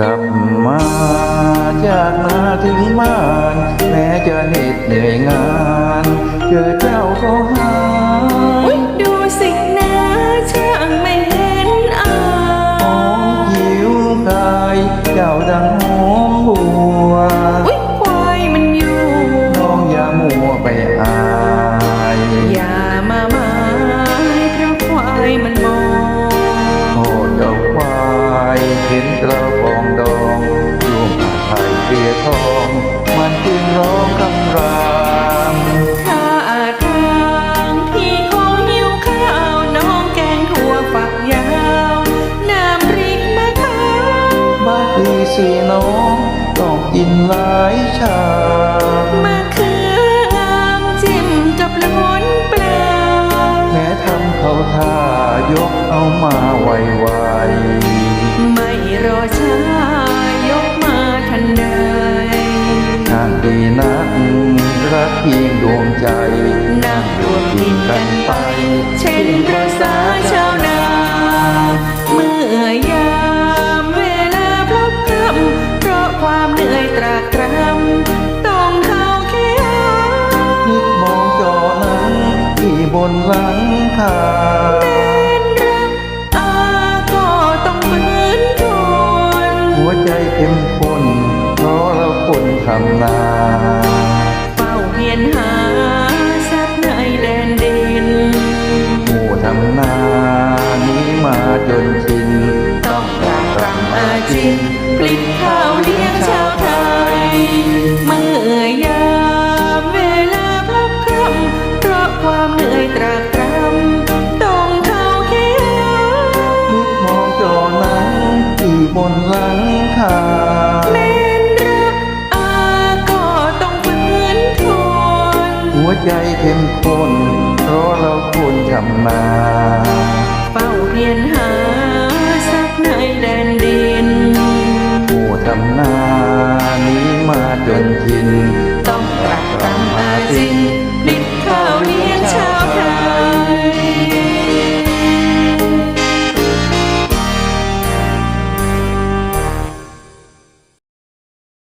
กลับมาจากนาถึงบ้านแม้จะเหน็ดเหนื่อยงาน เจอเจ้าก็หาอุ๊ยดูสินะช่างไม่เห็นอาหอมผิวกายเจ้าดังหอ เกลียทองมันจึงร้องคำรามถ้าทางพี่คงหิวข้าวน้องแกงถั่วฝักยาวน้ำพริกมะขามบ้านพี่สีน้องต้องกินหลายชามมะเขือามจิ้มกับล้นปลาแม้ทำเขาท่ายกเอามาไวไวไดีนักรักเพียงดวงใจนั่งรวมกินกันไป เช่นประสาชาวนา เมื่อยามเวลาพลบค่ำเพราะความเหนื่อยตรากตรำต้องเข้าแค่นึกมองจอหนังที่บนหลังคาเป็นรักอาก็ต้องฟื้นทนหัวใจเข้มข้ คนทำนาเฝ้าเพียรหาทรัพย์ในแดนดินหมู่ทำนานี้มาจนชินต้องกาบรำอาจินปลิดข้าวเลี้ยงชาวไทยเมื่อยามเวลาพลับค่ำเพราะความเหนื่อยตรากตรำต้องเข้าเคียนึกมองจอหนังที่บนหลัง วใจเข้มข้นเพราะเราคนทำนาเฝ้าเพียรหาทรัพย์ในแดนดินหมู่ทำนานี้มาจนชิน